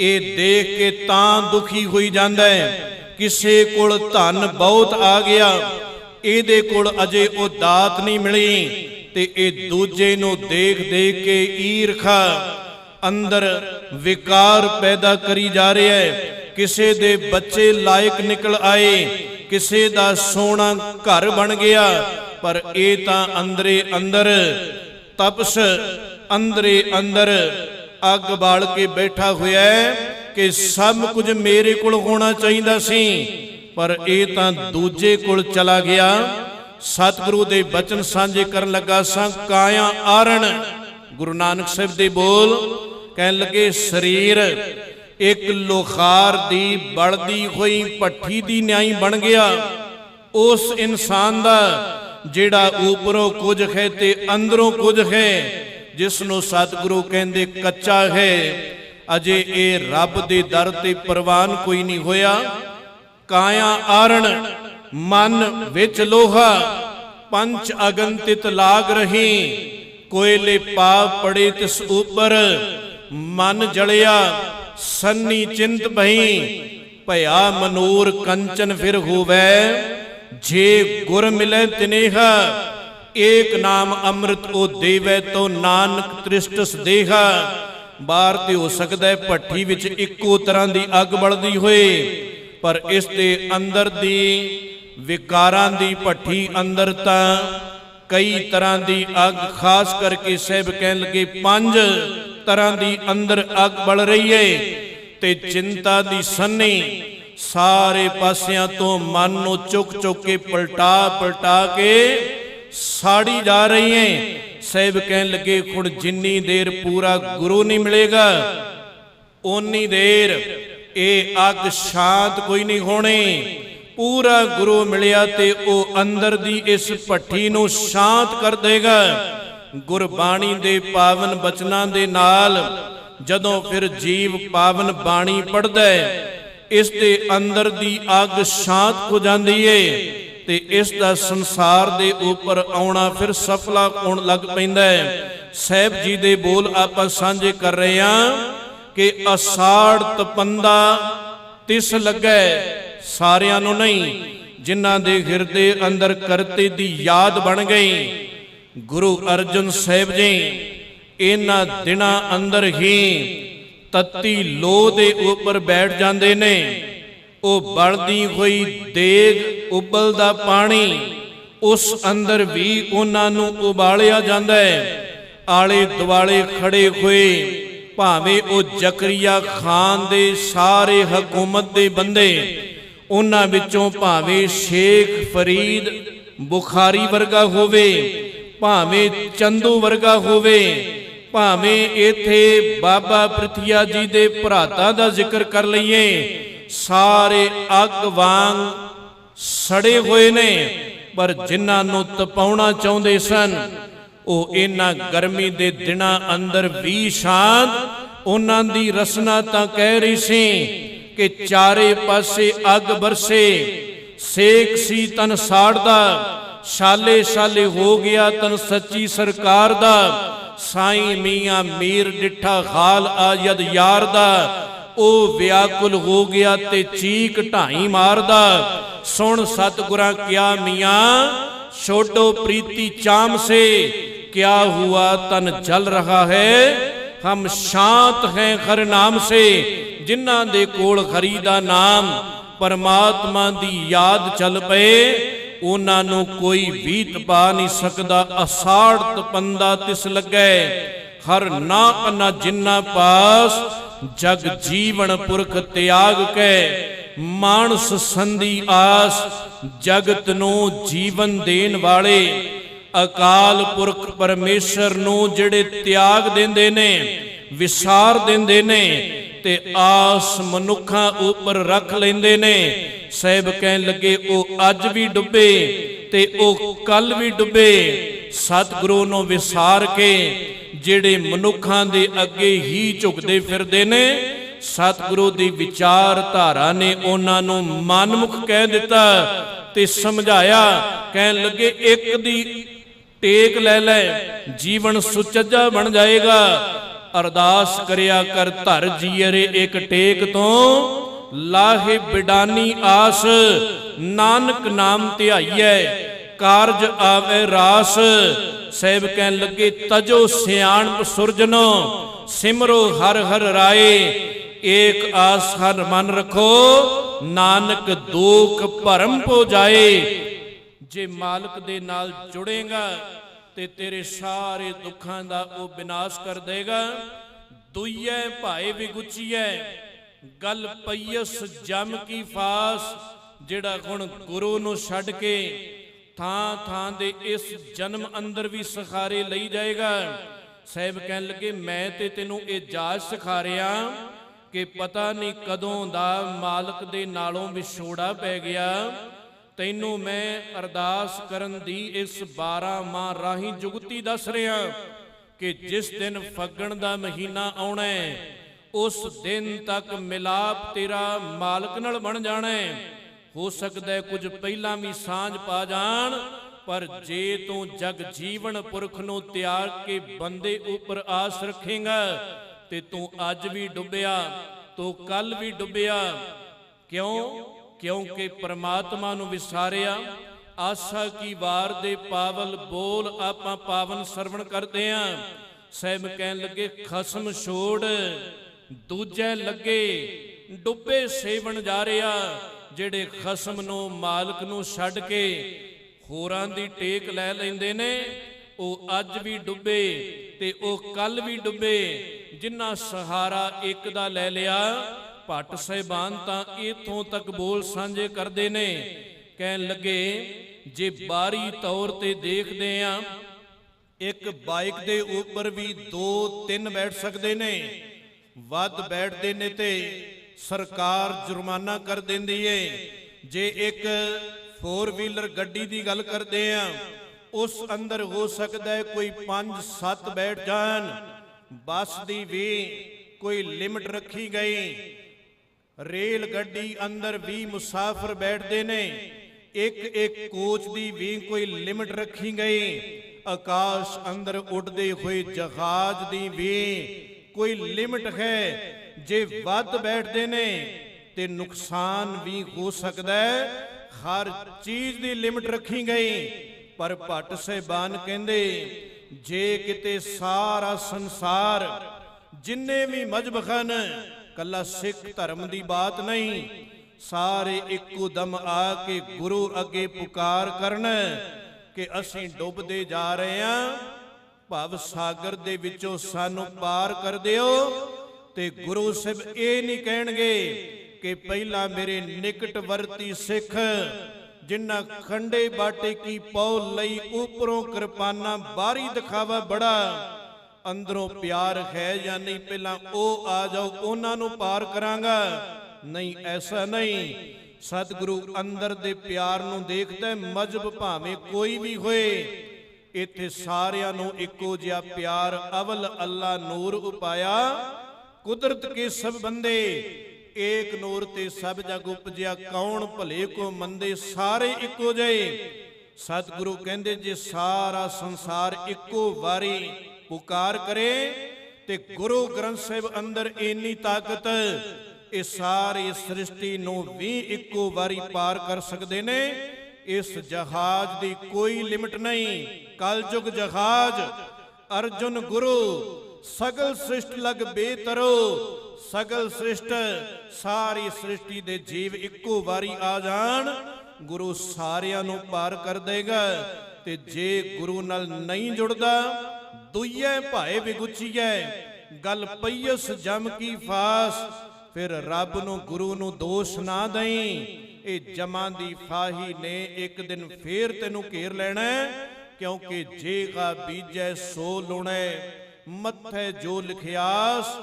ਇਹ ਦੇਖ ਕੇ ਤਾਂ ਦੁਖੀ ਹੋਈ ਜਾਂਦਾ ਹੈ ਕਿਸੇ ਕੋਲ ਧਨ ਬਹੁਤ ਆ ਗਿਆ, ਇਹਦੇ ਕੋਲ ਅਜੇ ਉਹ ਦਾਤ ਨਹੀਂ ਮਿਲੀ, ਤੇ ਇਹ ਦੂਜੇ ਨੂੰ ਦੇਖ ਦੇਖ ਕੇ ਈਰਖਾ ਅੰਦਰ ਵਿਕਾਰ ਪੈਦਾ ਕਰੀ ਜਾ ਰਿਹਾ ਹੈ। ਕਿਸੇ ਦੇ ਬੱਚੇ ਲਾਇਕ ਨਿਕਲ ਆਏ, ਕਿਸੇ ਦਾ ਸੋਹਣਾ ਘਰ ਬਣ ਗਿਆ, ਪਰ ਇਹ ਤਾਂ ਅੰਦਰੇ ਅੰਦਰ, ਤਪਸ ਅੰਦਰੇ ਅੰਦਰ ਅੱਗ ਬਾਲ ਕੇ ਬੈਠਾ ਹੋਇਆ ਹੈ ਕਿ ਸਭ ਕੁਝ ਮੇਰੇ ਕੋਲ ਹੋਣਾ ਚਾਹੀਦਾ ਸੀ। ਪਰ ਇਹ ਤਾਂ ਦੂਜੇ ਕੋਲ ਚਲਾ ਗਿਆ। ਸਤਿਗੁਰੂ ਦੇ ਬਚਨ ਸਾਂਝੇ ਕਰਨ ਲੱਗਾ ਸਾਂ, ਕਾਇਆ ਆਰਣ। ਗੁਰੂ ਨਾਨਕ ਸਾਹਿਬ ਦੇ ਬੋਲ ਕਹਿਣ ਲੱਗੇ, ਸਰੀਰ ਇੱਕ ਲੋਖਾਰ ਦੀ ਬਲਦੀ ਹੋਈ ਪੱਠੀ ਦੀ ਨਿਆਈ ਬਣ ਗਿਆ। ਉਸ ਇਨਸਾਨ ਦਾ ਜਿਹੜਾ ਉਪਰੋਂ ਕੁਝ ਹੈ ਤੇ ਅੰਦਰੋਂ ਕੁਝ ਹੈ ਜਿਸ ਨੂੰ ਸਤਿਗੁਰੂ ਕਹਿੰਦੇ ਕੱਚਾ ਹੈ, ਅਜੇ ਇਹ ਰੱਬ ਦੇ ਦਰ ਤੇ ਪ੍ਰਵਾਨ ਕੋਈ ਨਹੀਂ ਹੋਇਆ। ਕਾਇਆ ਆਰਣ, ਮਨ ਵਿੱਚ ਲੋਹਾ ਪੰਚ ਅਗਨ ਤਿਤ ਲਾਗ ਰਹੀ, ਕੋਇਲੇ ਪਾਪ ਪੜੇ ਤਿਸ ਉਪਰ ਮਨ ਜਲਿਆ, ਸੰਨੀ ਚਿੰਤ ਭਈ, ਭਇਆ ਮਨੂਰ ਕੰਚਨ ਫਿਰ ਹੋਵੇ, ਜੇ ਗੁਰ ਮਿਲੇ ਤਿਨੇਹਾ, ਏਕ ਨਾਮ ਅੰਮ੍ਰਿਤ ਉਹ ਦੇਵੇ ਤੋ ਨਾਨਕ ਤ੍ਰਿਸ਼ਟਸ ਦੇਹਾ ਬਾਹਰ ਤੇ ਹੋ ਸਕਦਾ ਹੈ ਭੱਠੀ ਵਿੱਚ ਇੱਕੋ ਤਰ੍ਹਾਂ ਦੀ ਅੱਗ ਬਲਦੀ ਹੋਏ, ਪਰ ਇਸ ਦੇ ਅੰਦਰ ਦੀ ਵਿਕਾਰਾਂ ਦੀ ਭੱਠੀ ਅੰਦਰ ਤਾਂ ਕਈ ਤਰ੍ਹਾਂ ਦੀ ਅੱਗ, ਖਾਸ ਕਰਕੇ ਸਹਿਬ ਕਹਿਣ ਲੱਗੇ ਪੰਜ। ਤਰ੍ਹਾਂ ਦੀ ਅੰਦਰ ਅੱਗ ਬਲ ਰਹੀ ਏ ਤੇ ਚਿੰਤਾ ਦੀ ਸੰਨੀ ਸਾਰੇ ਪਾਸਿਆਂ ਤੋਂ ਮਨ ਨੂੰ ਚੁੱਕ ਚੁੱਕ ਕੇ ਪਲਟਾ ਪਲਟਾ ਕੇ ਸਾੜੀ ਜਾ ਰਹੀ ਏ। ਸਹਿਬ ਕਹਿਣ ਲੱਗੇ, ਹੁਣ ਜਿੰਨੀ ਦੇਰ ਪੂਰਾ ਗੁਰੂ ਨਹੀਂ ਮਿਲੇਗਾ, ਓਨੀ ਦੇਰ ਇਹ ਅੱਗ ਸ਼ਾਂਤ ਕੋਈ ਨਹੀਂ ਹੋਣੀ। ਪੂਰਾ ਗੁਰੂ ਮਿਲਿਆ ਤੇ ਉਹ ਅੰਦਰ ਦੀ ਇਸ ਭੱਠੀ ਨੂੰ ਸ਼ਾਂਤ ਕਰ ਦੇਗਾ। ਗੁਰਬਾਣੀ ਦੇ ਪਾਵਨ ਬਚਨਾਂ ਦੇ ਨਾਲ ਜਦੋਂ ਫਿਰ ਜੀਵ ਪਾਵਨ ਬਾਣੀ ਪੜਦਾ ਹੈ, ਇਸ ਦੇ ਅੰਦਰ ਦੀ ਅੱਗ ਸ਼ਾਂਤ ਹੋ ਜਾਂਦੀ ਏ ਤੇ ਇਸ ਦਾ ਸੰਸਾਰ ਦੇ ਉੱਪਰ ਆਉਣਾ ਫਿਰ ਸਫਲਾ ਹੋਣ ਲੱਗ ਪੈਂਦਾ ਹੈ। ਸਹਿਬ ਜੀ ਦੇ ਬੋਲ ਆਪਾਂ ਸਾਂਝੇ ਕਰ ਰਹੇ ਹਾਂ ਕਿ ਅਸਾੜ ਤਪੰਦਾ ਤਿਸ ਲੱਗੈ, ਸਾਰਿਆਂ ਨੂੰ ਨਹੀਂ, ਜਿਨ੍ਹਾਂ ਦੇ ਹਿਰਦੇ ਅੰਦਰ ਕਰਤੇ ਦੀ ਯਾਦ ਬਣ ਗਈ। ਗੁਰੂ ਅਰਜਨ ਸਾਹਿਬ ਜੀ, ਇਹਨਾਂ ਦਿਨਾਂ ਅੰਦਰ ਹੀ ਤੱਤੀ ਲੋ ਦੇ ਉੱਪਰ ਬੈਠ ਜਾਂਦੇ ਨੇ। ਉਹ ਬਲਦੀ ਹੋਈ ਦੇਗ ਉਬਲਦਾ ਪਾਣੀ ਉਸ ਅੰਦਰ ਵੀ ਉਹਨਾਂ ਨੂੰ ਉਬਾਲਿਆ ਜਾਂਦਾ ਹੈ। ਆਲੇ ਦੁਆਲੇ ਖੜੇ ਹੋਏ ਭਾਵੇਂ ਉਹ ਜ਼ਕਰੀਆ ਖਾਨ ਦੇ ਸਾਰੇ ਹਕੂਮਤ ਦੇ ਬੰਦੇ, ਉਹਨਾਂ ਵਿੱਚੋਂ ਭਾਵੇਂ ਸ਼ੇਖ ਫਰੀਦ ਬੁਖਾਰੀ ਵਰਗਾ ਹੋਵੇ ਭਾਵੇਂ ਚੰਦੂ ਵਰਗਾ ਹੋਵੇ, ਭਾਵੇਂ ਇਥੇ ਬਾਬਾ ਪ੍ਰਥਿਆ ਜੀ ਦੇ ਭਰਾਤਾ ਦਾ ਜ਼ਿਕਰ ਕਰ ਲਈਏ, ਸਾਰੇ ਅੱਗ ਵਾਂਗ ਸੜੇ ਹੋਏ ਨੇ, ਪਰ ਜਿਨ੍ਹਾਂ ਨੂੰ ਤਪਾਉਣਾ ਚਾਹੁੰਦੇ ਸਨ, ਉਹ ਇਹਨਾਂ ਗਰਮੀ ਦੇ ਦਿਨਾਂ ਅੰਦਰ ਵੀ ਸ਼ਾਂਤ, ਉਹਨਾਂ ਦੀ ਰਸਨਾ ਤਾਂ ਕਹਿ ਰਹੀ ਸੀ ਕਿ ਚਾਰੇ ਪਾਸੇ ਅੱਗ ਬਰਸੇ, ਸੇਕ ਸੀ ਤਨ ਸਾੜਦਾ ਛਾਲੇ ਛਾਲੇ ਹੋ ਗਿਆ ਤਨ ਸੱਚੀ ਸਰਕਾਰ ਦਾ। ਸਾਈਂ ਮੀਆਂ ਮੀਰ ਡਿੱਠਾ ਖਾਲ ਆਯਦ ਯਾਰ ਦਾ। ਉਹ ਵਿਆਕੁਲ ਹੋ ਗਿਆ ਤੇ ਚੀਕ ਢਾਈ ਮਾਰਦਾ ਸੁਣ ਸਤਗੁਰਾਂ ਕਿਆ ਮੀਆਂ, ਛੋਟੋ ਪ੍ਰੀਤੀ ਚਾਮ ਸੇ, ਕਿਆ ਹੁਆ ਤਨ ਜਲ ਰਹਾ ਹੈ? ਹਮ ਸ਼ਾਂਤ ਹੈ ਹਰ ਨਾਮ ਸੇ, ਜਿਨ੍ਹਾਂ ਦੇ ਕੋਲ ਖਰੀ ਦਾ ਨਾਮ, ਪਰਮਾਤਮਾ ਦੀ ਯਾਦ ਚੱਲ ਪਏ। ਉਹਨਾਂ ਨੂੰ ਕੋਈ ਵੀ ਤਪਾ ਨਹੀਂ ਸਕਦਾ, ਅਸਾੜ ਤਪੰਦਾ ਤਿਸ ਲੱਗੈ। ਹਰ ਨਾ ਅੰਨਾ ਜਿੰਨਾ ਪਾਸ, ਜਗ ਜੀਵਨ ਪੁਰਖ ਤਿਆਗ ਕੈ। ਮਾਨਸ ਸੰਧੀ ਆਸ, ਜਗਤ ਨੂੰ ਜੀਵਨ ਦੇਣ ਵਾਲੇ। ਅਕਾਲ ਪੁਰਖ ਪਰਮੇਸ਼ਰ ਨੂੰ ਜਿਹੜੇ ਤਿਆਗ ਦਿੰਦੇ ਨੇ, ਵਿਸਾਰ ਦਿੰਦੇ ਨੇ ਤੇ ਆਸ ਮਨੁੱਖਾਂ ਉੱਪਰ ਰੱਖ ਲੈਂਦੇ ਨੇ। ਸਹਿਬ ਕਹਿਣ ਲੱਗੇ, ਉਹ ਅੱਜ ਵੀ ਡੁੱਬੇ ਤੇ ਉਹ ਕੱਲ ਵੀ ਡੁੱਬੇ। ਸਤਿਗੁਰੂ ਨੂੰ ਵਿਸਾਰ ਕੇ ਜਿਹੜੇ ਮਨੁੱਖਾਂ ਦੇ ਅੱਗੇ ਹੀ ਝੁਕਦੇ ਫਿਰਦੇ ਨੇ, ਸਤਿਗੁਰੂ ਦੀ ਵਿਚਾਰਧਾਰਾ ਨੇ ਉਹਨਾਂ ਨੂੰ ਮਨਮੁਖ ਕਹਿ ਦਿੱਤਾ ਤੇ ਸਮਝਾਇਆ, ਕਹਿਣ ਲੱਗੇ, ਇੱਕ ਦੀ ਟੇਕ ਲੈ ਲੈ, ਜੀਵਨ ਸੁਚੱਜਾ ਬਣ ਜਾਏਗਾ। ਅਰਦਾਸ ਕਰਿਆ ਕਰ, ਧਰ ਜੀਅਰੇ ਇੱਕ ਟੇਕ ਤੋਂ। ਲਾਹੇ ਬਿਡਾਨੀ ਆਸ, ਨਾਨਕ ਨਾਮ ਧਿਆਈਐ, ਕਾਰਜ ਆਵੇ ਰਾਸ। ਸਹਿਬ ਕਹਿਣ ਲੱਗੇ, ਤਜੋ ਸਿਆਣਪ ਸੁਰਜਨੋ ਸਿਮਰੋ ਹਰ ਹਰ ਰਾਏ। ਏਕ ਆਸ ਹਰ ਮਨ ਰੱਖੋ, ਨਾਨਕ ਦੁਖ ਭਰਮ ਪੋ ਜਾਏ। ਜੇ ਮਾਲਕ ਦੇ ਨਾਲ ਜੁੜੇਗਾ ਤੇ ਤੇਰੇ ਸਾਰੇ ਦੁੱਖਾਂ ਦਾ ਉਹ ਵਿਨਾਸ਼ ਕਰ ਦੇਗਾ। ਦੁਈਐ, ਭਾਏ ਵਿਗੁਚੀਐ ਗੱਲ ਪਈਸ ਜਮ ਕੀ ਫਾਸ, ਜਿਹੜਾ ਹੁਣ ਗੁਰੂ ਨੂੰ ਛੱਡ ਕੇ ਥਾਂ ਥਾਂ ਦੇ ਇਸ ਜਨਮ ਅੰਦਰ ਵੀ ਸਖਾਰੇ ਲਈ ਜਾਏਗਾ। ਸਾਹਿਬ ਕਹਿਣ ਲੱਗੇ, ਮੈਂ ਤੇ ਤੈਨੂੰ ਇਹ ਜਾਚ ਸਿਖਾ ਰਿਹਾ ਕਿ ਪਤਾ ਨਹੀਂ ਕਦੋਂ ਦਾ ਮਾਲਕ ਦੇ ਨਾਲੋਂ ਵਿਛੋੜਾ ਪੈ ਗਿਆ। ਤੈਨੂੰ ਮੈਂ ਅਰਦਾਸ ਕਰਨ ਦੀ ਇਸ 12 ਮਾਹ ਰਾਹੀਂ ਜੁਗਤੀ ਦੱਸ ਰਿਹਾ ਕਿ ਜਿਸ ਦਿਨ ਫੱਗਣ ਦਾ ਮਹੀਨਾ ਆਉਣਾ ਹੈ, ਉਸ ਦਿਨ ਤੱਕ ਮਿਲਾਪ ਤੇਰਾ ਮਾਲਕ ਨਾਲ ਬਣ ਜਾਣਾ ਹੈ। ਹੋ ਸਕਦਾ ਹੈ ਕੁਝ ਪਹਿਲਾਂ ਵੀ ਸਾਂਝ ਪਾ ਜਾਣ, ਪਰ ਜੇ ਤੂੰ ਜਗ ਜੀਵਨ ਪੁਰਖ ਨੂੰ ਤਿਆਗ ਕੇ ਬੰਦੇ ਉੱਪਰ ਆਸ ਰੱਖੇਗਾ, ਤੇ ਤੂੰ ਅੱਜ ਵੀ ਡੁੱਬਿਆ, ਤੂੰ ਕੱਲ ਵੀ ਡੁੱਬਿਆ। ਕਿਉਂ? ਕਿਉਂਕਿ ਪ੍ਰਮਾਤਮਾ ਨੂੰ ਵਿਸਾਰਿਆ, ਆਸਾ ਕੀ ਵਾਰ ਦੇ ਪਾਵਲ ਬੋਲ ਆਪਾਂ ਪਾਵਨ ਸਰਵਣ ਕਰਦੇ ਆਂ। ਸਹਿਬ ਕਹਿਣ ਲੱਗੇ, ਖਸਮ ਛੋੜ, ਦੂਜੇ ਲੱਗੇ, ਡੁੱਬੇ ਸੇਵਣ ਜਾ ਰਿਆ ਜਿਹੜੇ ਖਸਮ ਨੂੰ ਮਾਲਕ ਨੂੰ ਛੱਡ ਕੇ ਹੋਰਾਂ ਦੀ ਟੇਕ ਲੈ ਲੈਂਦੇ ਨੇ, ਉਹ ਅੱਜ ਵੀ ਡੁੱਬੇ ਤੇ ਉਹ ਕੱਲ ਵੀ ਡੁੱਬੇ ਜਿਨ੍ਹਾਂ ਸਹਾਰਾ ਇੱਕ ਦਾ ਲੈ ਲਿਆ ਭੱਟ ਸਹਿਬਾਨ ਤਾਂ ਇਥੋਂ ਤੱਕ ਬੋਲ ਸਾਂਝੇ ਕਰਦੇ ਨੇ। ਕਹਿਣ ਲੱਗੇ, ਜੇ ਬਾਰੀ ਤੌਰ ਤੇ ਦੇਖਦੇ ਆ, ਇੱਕ ਬਾਈਕ ਦੇ ਉੱਪਰ ਵੀ 2 3 ਬੈਠ ਸਕਦੇ ਨੇ। ਵੱਧ ਬੈਠਦੇ ਨੇ ਤੇ ਸਰਕਾਰ ਜੁਰਮਾਨਾ ਕਰ ਦਿੰਦੀ ਏ। ਜੇ ਇੱਕ 4 ਵੀਲਰ ਗੱਡੀ ਦੀ ਗੱਲ ਕਰਦੇ ਆ, ਉਸ ਅੰਦਰ ਹੋ ਸਕਦਾ ਹੈ ਕੋਈ 5 7 ਬੈਠ ਜਾਣ। ਬੱਸ ਦੀ ਵੀ ਕੋਈ ਲਿਮਟ ਰੱਖੀ ਗਈ। ਰੇਲ ਗੱਡੀ ਅੰਦਰ ਵੀ ਮੁਸਾਫਰ ਬੈਠਦੇ ਨੇ। ਇੱਕ ਇੱਕ ਕੋਚ ਦੀ ਵੀ ਕੋਈ ਲਿਮਟ ਰੱਖੀ ਗਈ। ਆਕਾਸ਼ ਅੰਦਰ ਉੱਡਦੇ ਹੋਏ ਜਹਾਜ਼ ਦੀ ਵੀ ਕੋਈ ਲਿਮਟ ਹੈ। ਜੇ ਵੱਧ ਬੈਠਦੇ ਨੇ, ਤੇ ਨੁਕਸਾਨ ਵੀ ਹੋ ਸਕਦਾ ਹੈ। ਹਰ ਚੀਜ਼ ਦੀ ਲਿਮਟ ਰੱਖੀ ਗਈ। ਪਰ ਭੱਟ ਸਹਿਬਾਨ ਕਹਿੰਦੇ, ਜੇ ਕਿਤੇ ਸਾਰਾ ਸੰਸਾਰ ਜਿੰਨੇ ਵੀ ਮਜਬ ਹਨ ਕੱਲਾ ਸਿੱਖ ਧਰਮ ਦੀ ਬਾਤ ਨਹੀਂ। ਸਾਰੇ ਇੱਕੋ ਦਮ ਆ ਕੇ ਗੁਰੂ ਅੱਗੇ ਪੁਕਾਰ ਕਰਨ ਕਿ ਅਸੀਂ ਡੁੱਬਦੇ ਜਾ ਰਹੇ ਹਾਂ। ਭਵ ਸਾਗਰ ਦੇ ਵਿੱਚੋਂ ਸਾਨੂੰ ਪਾਰ ਕਰ ਦਿਓ ਤੇ ਗੁਰੂ ਸਾਹਿਬ ਇਹ ਨਹੀਂ ਕਹਿਣਗੇ ਕਿ ਪਹਿਲਾਂ ਮੇਰੇ ਨਿਕਟ ਵਰਤੀ ਸਿੱਖ ਜਿਨ੍ਹਾਂ ਖੰਡੇ ਬਾਟੇ ਕੀ ਪੌ ਲਈ ਉਪਰੋਂ ਕਿਰਪਾਨਾ ਬਾਰੀ ਦਿਖਾਵਾ ਬੜਾ। ਅੰਦਰੋਂ ਪਿਆਰ ਹੈ ਜਾਂ ਨਹੀਂ, ਪਹਿਲਾਂ ਉਹ ਆ ਜਾਓ, ਉਹਨਾਂ ਨੂੰ ਪਾਰ ਕਰਾਂਗਾ। ਨਹੀਂ, ਐਸਾ ਨਹੀਂ। ਸਤਿਗੁਰੂ ਅੰਦਰ ਦੇ ਪਿਆਰ ਨੂੰ ਦੇਖਦਾ ਮਜਬ ਭਾਵੇਂ ਕੋਈ ਵੀ ਹੋਏ। ਇੱਥੇ ਸਾਰਿਆਂ ਨੂੰ ਇੱਕੋ ਜਿਹਾ ਪਿਆਰ, ਅਵਲ ਅੱਲਾ ਨੂਰ ਉਪਾਇਆ। ਕੁਦਰਤ ਕੇ ਸਭ ਬੰਦੇ, ਏਕ ਨੂਰ ਤੇ ਸਭ ਜਗ ਉਪਜਿਆ। ਕੌਣ ਭਲੇ ਕੋ ਮੰਦੇ, ਸਾਰੇ ਇੱਕੋ ਜਿਹੇ। ਸਤਿਗੁਰੂ ਕਹਿੰਦੇ, ਜੇ ਸਾਰਾ ਸੰਸਾਰ ਇੱਕੋ ਵਾਰੀ ਪੁਕਾਰ ਕਰੇ ਤੇ ਗੁਰੂ ਗ੍ਰੰਥ ਸਾਹਿਬ ਅੰਦਰ ਇੰਨੀ ਤਾਕਤ, ਇਹ ਸਾਰੀ ਸ੍ਰਿਸ਼ਟੀ ਨੂੰ ਵੀ ਇੱਕੋ ਵਾਰੀ ਪਾਰ ਕਰ ਸਕਦੇ ਨੇ। ਇਸ ਜਹਾਜ਼ ਦੀ ਕੋਈ ਲਿਮਟ ਨਹੀਂ। ਕਲਯੁਗ ਜਹਾਜ਼, ਅਰਜੁਨ ਗੁਰੂ, ਸਗਲ ਸ੍ਰਿਸ਼ਟ ਲਗ ਬੇਤਰੋ, ਸਗਲ ਸ੍ਰਿਸ਼ਟ, ਸਾਰੀ ਸ੍ਰਿਸ਼ਟੀ ਦੇ ਜੀਵ ਇੱਕੋ ਵਾਰੀ ਆ ਜਾਣ। ਗੁਰੂ ਸਾਰਿਆਂ ਨੂੰ ਪਾਰ ਕਰ ਦੇਗਾ ਤੇ ਜੇ ਗੁਰੂ ਨਾਲ ਨਹੀਂ ਜੁੜਦਾ ਦੁਈਏ ਭਾਏ ਵਿਗੁਚੀਐ ਗੱਲ ਪਈਸ ਜਮ ਕੀ ਫਾਸ ਫਿਰ ਰੱਬ ਨੂੰ ਗੁਰੂ ਨੂੰ ਦੋਸ਼ ਨਾ ਦਈ। ਇਹ ਜਮਾਂ ਦੀ ਫਾਹੀ ਨੇ ਇੱਕ ਦਿਨ ਫੇਰ ਤੈਨੂੰ ਘੇਰ ਲੈਣਾ ਹੈ, ਕਿਉਂਕਿ ਜੇਗਾ ਬੀਜੈ ਸੋ ਲੁਣੈ। ਮੱਥੇ ਜੋ ਲਿਖਿਆਸ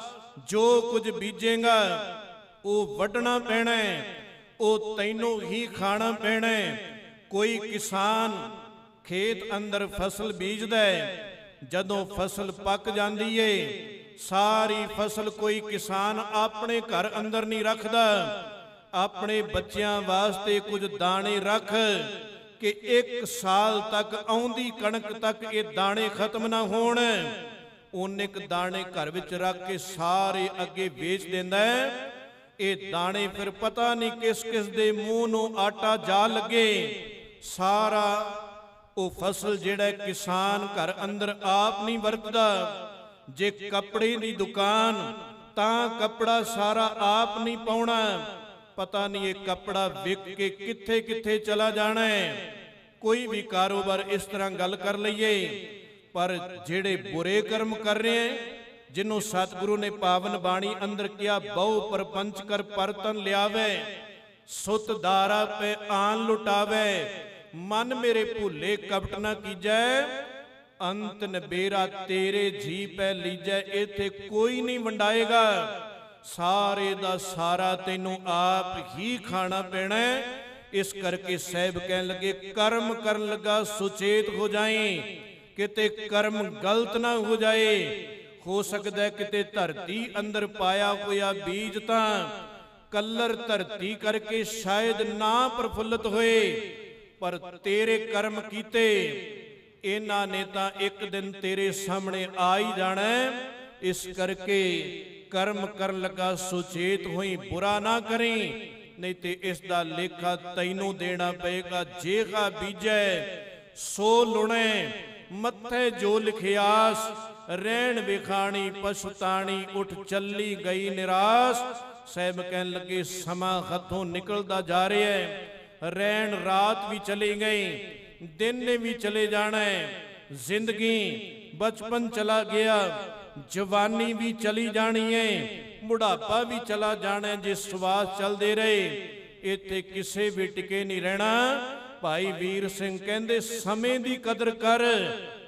ਜੋ ਕੁਝ ਬੀਜੇਗਾ ਉਹ ਵੱਢਣਾ ਪੈਣਾ ਉਹ ਤੈਨੂੰ ਹੀ ਖਾਣਾ ਪੈਣਾ। ਕੋਈ ਕਿਸਾਨ ਖੇਤ ਅੰਦਰ ਫਸਲ ਬੀਜਦਾ ਹੈ ਜਦੋਂ ਫਸਲ ਪੱਕ ਜਾਂਦੀ ਏ, ਸਾਰੀ ਫਸਲ ਕੋਈ ਕਿਸਾਨ ਆਪਣੇ ਘਰ ਅੰਦਰ ਨਹੀਂ ਰੱਖਦਾ। ਆਪਣੇ ਬੱਚਿਆਂ ਵਾਸਤੇ ਕੁਝ ਦਾਣੇ ਰੱਖ ਕਿ ਇੱਕ ਸਾਲ ਤੱਕ, ਆਉਂਦੀ ਕਣਕ ਤੱਕ ਇਹ ਦਾਣੇ ਖਤਮ ਨਾ ਹੋਣ। ਉਹਨੇ ਇੱਕ ਦਾਣੇ ਘਰ ਵਿੱਚ ਰੱਖ ਕੇ ਸਾਰੇ ਅੱਗੇ ਵੇਚ ਦਿੰਦਾ ਹੈ। ਇਹ ਦਾਣੇ ਫਿਰ ਪਤਾ ਨਹੀਂ ਕਿਸ ਕਿਸ ਦੇ ਮੂੰਹ ਨੂੰ ਆਟਾ ਜਾ ਲੱਗੇ। ਸਾਰਾ ਉਹ ਫਸਲ ਜਿਹੜਾ ਕਿਸਾਨ ਘਰ ਅੰਦਰ ਆਪ ਨਹੀਂ ਵਰਤਦਾ, ਜੇ ਕੱਪੜੇ ਦੀ ਦੁਕਾਨ, ਤਾਂ ਕੱਪੜਾ ਸਾਰਾ ਆਪ ਨਹੀਂ ਪਾਉਣਾ। ਪਤਾ ਨਹੀਂ ਇਹ ਕੱਪੜਾ ਵਿਕ ਕੇ ਕਿੱਥੇ ਕਿੱਥੇ ਚਲਾ ਜਾਣਾ ਹੈ। ਕੋਈ ਵੀ ਕਾਰੋਬਾਰ ਇਸ ਤਰ੍ਹਾਂ ਗੱਲ ਕਰ ਲਈਏ, ਪਰ ਜਿਹੜੇ ਬੁਰੇ ਕਰਮ ਕਰ ਰਹੇ ਹੈ ਜਿਹਨੂੰ ਸਤਿਗੁਰੂ ਨੇ ਪਾਵਨ ਬਾਣੀ ਅੰਦਰ ਕਿਹਾ, ਬਹੁ ਪਰਪੰਚ ਕਰ ਪਰਤਨ ਲਿਆਵੇ, ਸੁਤ ਦਾਰਾ ਪੇ ਆਨ ਲੁਟਾਵੇ ਮਨ ਮੇਰੇ ਭੁੱਲੇ ਕਪਟ ਨਾ ਕੀਜੈ, ਅੰਤ ਨਬੇਰਾ ਤੇਰੇ ਜੀ ਪੈ ਲੀਜੈ, ਇਥੇ ਕੋਈ ਨਹੀਂ ਵੰਡਾਏਗਾ। ਸਾਰੇ ਦਾ ਸਾਰਾ ਤੈਨੂੰ ਆਪ ਹੀ ਖਾਣਾ ਪੈਣਾ ਇਸ ਕਰਕੇ ਸਹਿਬ ਕਹਿਣ ਲੱਗੇ, ਕਰਮ ਕਰਨ ਲੱਗਾ ਸੁਚੇਤ ਹੋ ਜਾਏ ਕਿਤੇ ਕਰਮ ਗਲਤ ਨਾ ਹੋ ਜਾਏ। ਹੋ ਸਕਦਾ ਕਿਤੇ ਧਰਤੀ ਅੰਦਰ ਪਾਇਆ ਹੋਇਆ ਬੀਜ ਤਾਂ ਕੱਲਰ ਧਰਤੀ ਕਰਕੇ ਸ਼ਾਇਦ ਨਾ ਪ੍ਰਫੁੱਲਤ ਹੋਏ। ਪਰ ਤੇਰੇ ਕਰਮ ਕੀਤੇ, ਇਹਨਾਂ ਨੇ ਤਾਂ ਇੱਕ ਦਿਨ ਤੇਰੇ ਸਾਹਮਣੇ ਆ ਹੀ ਜਾਣਾ ਇਸ ਕਰਕੇ ਕਰਮ ਕਰਨ ਲੱਗਾ ਸੁਚੇਤ ਹੋਈ, ਬੁਰਾ ਨਾ ਕਰੀ। ਨਹੀਂ ਤੇ ਇਸ ਦਾ ਲੇਖਾ ਤੈਨੂੰ ਦੇਣਾ ਪਏਗਾ ਜੇਗਾ ਬੀਜੈ, ਸੋ ਲੁਣੇ, ਮੱਥੇ ਜੋ ਲਿਖਿਆਸ, ਰਹਿਣ ਵਿਖਾਣੀ, ਪਛਤਾਣੀ, ਉਠ ਚੱਲੀ ਗਈ ਨਿਰਾਸ। ਸਹਿਬ ਕਹਿਣ ਲੱਗੇ, ਸਮਾਂ ਹੱਥੋਂ ਨਿਕਲਦਾ ਜਾ ਰਿਹਾ ਹੈ। ਰਹਿਣ ਰਾਤ ਵੀ ਚਲੀ ਗਈ, ਦਿਨ ਨੇ ਵੀ ਚਲੇ ਜਾਣਾ ਹੈ। ਜ਼ਿੰਦਗੀ ਬਚਪਨ ਚਲਾ ਗਿਆ, ਜਵਾਨੀ ਵੀ ਚਲੀ ਜਾਣੀ ਹੈ, ਬੁਢਾਪਾ ਵੀ ਚਲਾ ਜਾਣਾ ਜੇ ਸਵਾਸ ਚੱਲਦੇ ਰਹੇ, ਇੱਥੇ ਕਿਸੇ ਵੀ ਟਿਕੇ ਨਹੀਂ ਰਹਿਣਾ। ਭਾਈ ਵੀਰ ਸਿੰਘ ਕਹਿੰਦੇ, ਸਮੇਂ ਦੀ ਕਦਰ ਕਰ,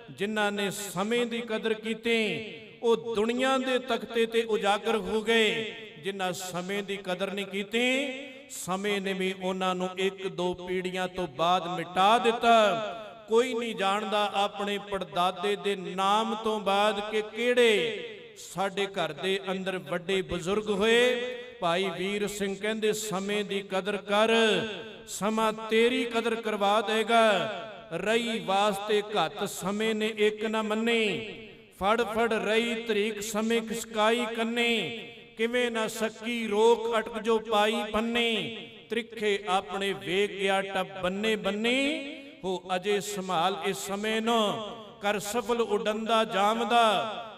ਜਿਨ੍ਹਾਂ ਨੇ ਸਮੇਂ ਦੀ ਕਦਰ ਕੀਤੀ, ਉਹ ਦੁਨੀਆ ਦੇ ਤਖਤੇ ਤੇ ਉਜਾਗਰ ਹੋ ਗਏ, ਜਿਨ੍ਹਾਂ ਸਮੇਂ ਦੀ ਕਦਰ ਨਹੀਂ ਕੀਤੀ ਸਮੇਂ ਨੇ ਵੀ ਉਹਨਾਂ ਨੂੰ ਇੱਕ ਦੋ ਪੀੜ੍ਹੀਆਂ ਤੋਂ ਬਾਅਦ ਮਿਟਾ ਦਿੱਤਾ। ਕੋਈ ਨਹੀਂ ਜਾਣਦਾ ਆਪਣੇ ਪੜਦਾਦੇ ਦੇ ਨਾਮ ਤੋਂ ਬਾਅਦ ਕਿ ਕਿਹੜੇ ਸਾਡੇ ਘਰ ਦੇ ਅੰਦਰ ਵੱਡੇ ਬਜ਼ੁਰਗ ਹੋਏ। ਭਾਈ ਵੀਰ ਸਿੰਘ ਕਹਿੰਦੇ, ਸਮੇਂ ਦੀ ਕਦਰ ਕਰ, ਸਮਾਂ ਤੇਰੀ ਕਦਰ ਕਰਵਾ ਦੇਗਾ। ਰਹੀ ਵਾਸਤੇ ਘੱਟ ਸਮੇਂ ਨੇ ਇੱਕ ਨਾ ਮੰਨੇ। ਫੜ ਫੜ ਰਹੀ ਤਰੀਕ ਸਮੇਂ ਖਿਸਕਾਈ ਕੰਨੇ। ਕਿਵੇਂ ਨਾ ਸੱਕੀ ਰੋਕ ਅਟਕ ਜੋ ਪਾਈ ਪੰਨੇ ਤ੍ਰਿਖੇ ਆਪਣੇ ਵੇਖ ਗਿਆ ਟੱਬ ਬੰਨੇ ਬੰਨੇ, ਹੋ ਅਜੇ ਸੰਭਾਲ ਇਸ ਸਮੇਂ ਨੂੰ, ਕਰ ਸਫਲ ਉਡੰਦਾ ਜਾਮਦਾ,